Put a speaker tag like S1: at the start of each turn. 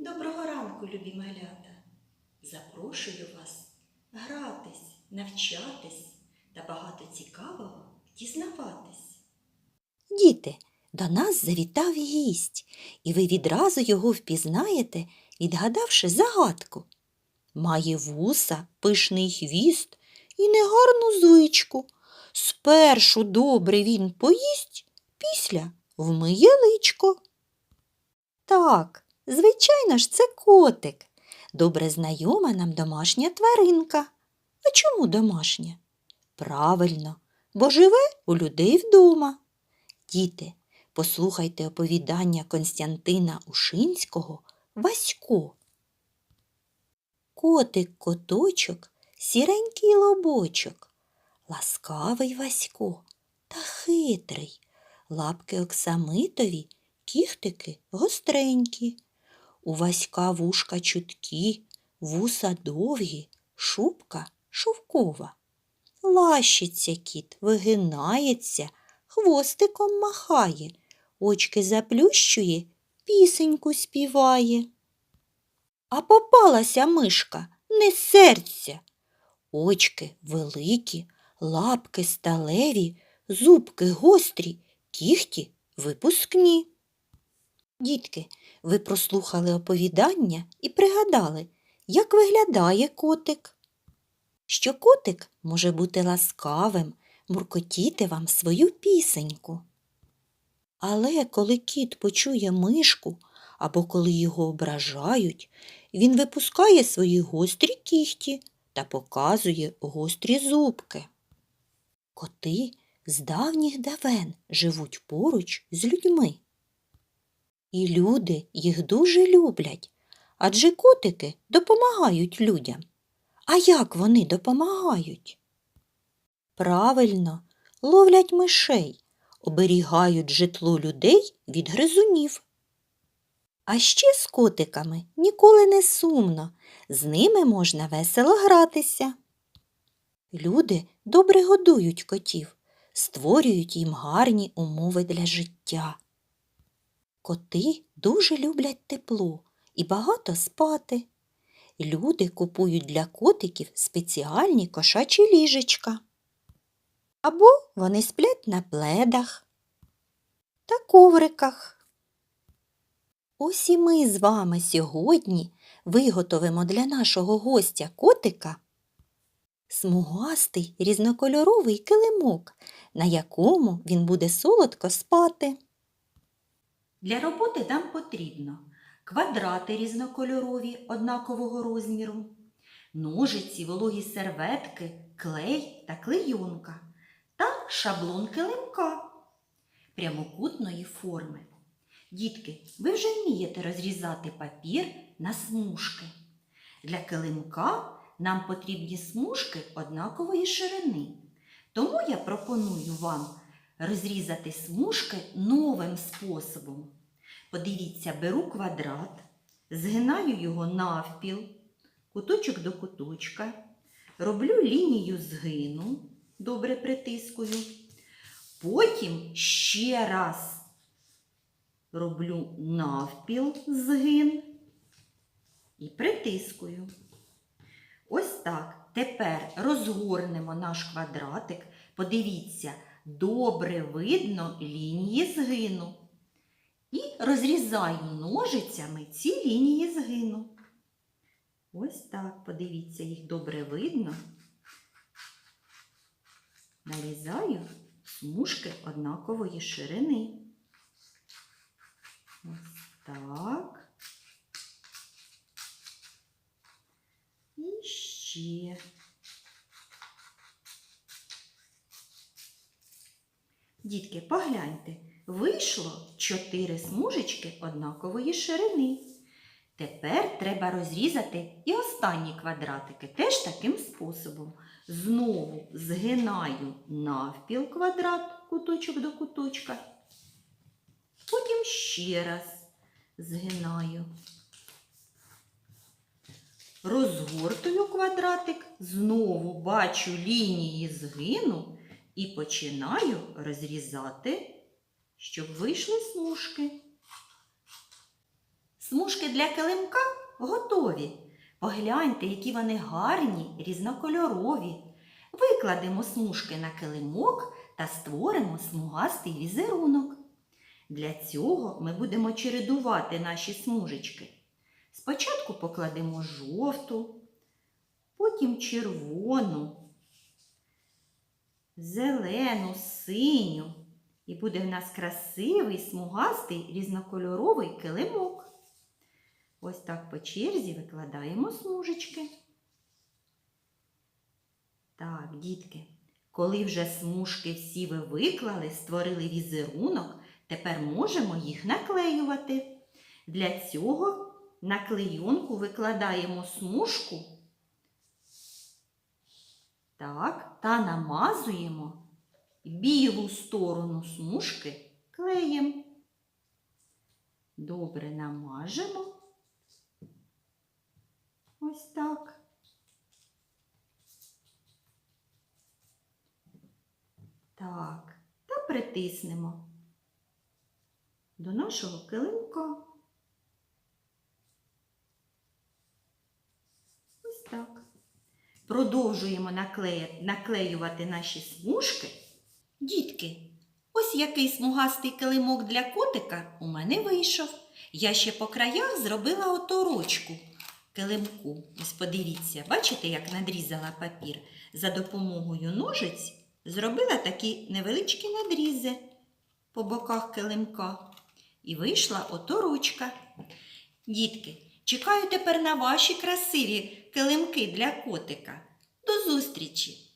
S1: Доброго ранку, любі малята! Запрошую вас гратись, навчатись та багато цікавого дізнаватись.
S2: Діти, до нас завітав гість, і ви відразу його впізнаєте, відгадавши загадку. Має вуса, пишний хвіст і негарну звичку. Спершу добре він поїсть, після вмиє личко. Так, звичайно ж, це котик. Добре знайома нам домашня тваринка. А чому домашня? Правильно, бо живе у людей вдома. Діти, послухайте оповідання Константина Ушинського Васько. Котик коточок, сіренький лобочок, ласкавий Васько та хитрий, лапки оксамитові, кіхтики гостренькі. У Васька вушка чуткі, вуса довгі, шубка шовкова. Лащиться кіт, вигинається, хвостиком махає, очки заплющує, пісеньку співає. А попалася мишка, не серця. Очки великі, лапки сталеві, зубки гострі, кіхті випускні. Дітки, ви прослухали оповідання і пригадали, як виглядає котик. Що котик може бути ласкавим, муркотіти вам свою пісеньку. Але коли кіт почує мишку або коли його ображають, він випускає свої гострі кіхті та показує гострі зубки. Коти з давніх давен живуть поруч з людьми. І люди їх дуже люблять, адже котики допомагають людям. А як вони допомагають? Правильно, ловлять мишей, оберігають житло людей від гризунів. А ще з котиками ніколи не сумно, з ними можна весело гратися. Люди добре годують котів, створюють їм гарні умови для життя. Коти дуже люблять тепло і багато спати. Люди купують для котиків спеціальні кошачі ліжечка. Або вони сплять на пледах та ковриках. Ось і ми з вами сьогодні виготовимо для нашого гостя котика смугастий різнокольоровий килимок, на якому він буде солодко спати.
S1: Для роботи нам потрібно квадрати різнокольорові однакового розміру, ножиці, вологі серветки, клей та клейонка та шаблон килимка прямокутної форми. Дітки, ви вже вмієте розрізати папір на смужки. Для килимка нам потрібні смужки однакової ширини. Тому я пропоную вам розрізати смужки новим способом. Подивіться, беру квадрат, згинаю його навпіл, куточок до куточка, роблю лінію згину, добре притискую. Потім ще раз роблю навпіл згин і притискую. Ось так. Тепер розгорнемо наш квадратик. Подивіться, добре видно лінії згину. І розрізаю ножицями ці лінії згину. Ось так, подивіться, їх добре видно. Нарізаю смужки однакової ширини. Ось так. І ще. Дітки, погляньте, вийшло чотири смужечки однакової ширини. Тепер треба розрізати і останні квадратики теж таким способом. Знову згинаю навпіл квадрат куточок до куточка. Потім ще раз згинаю. Розгортую квадратик, знову бачу лінії згину і починаю розрізати, щоб вийшли смужки. Смужки для килимка готові. Погляньте, які вони гарні, різнокольорові. Викладемо смужки на килимок та створимо смугастий візерунок. Для цього ми будемо чередувати наші смужечки. Спочатку покладемо жовту, потім червону, зелену, синю. І буде в нас красивий, смугастий, різнокольоровий килимок. Ось так по черзі викладаємо смужечки. Так, дітки, коли вже смужки всі ви виклали, створили візерунок, тепер можемо їх наклеювати. Для цього на клейонку викладаємо смужку так, та намазуємо білу сторону смужки клеєм. Добре намажемо. Ось так. Так, та притиснемо до нашого килимка. Ось так. Продовжуємо наклеювати наші смужки. Дітки, ось який смугастий килимок для котика у мене вийшов. Я ще по краях зробила оторочку килимку. Ось подивіться, бачите, як надрізала папір? За допомогою ножиць зробила такі невеличкі надрізи по боках килимка. І вийшла оторочка. Дітки, чекаю тепер на ваші красиві килимки для котика. До зустрічі!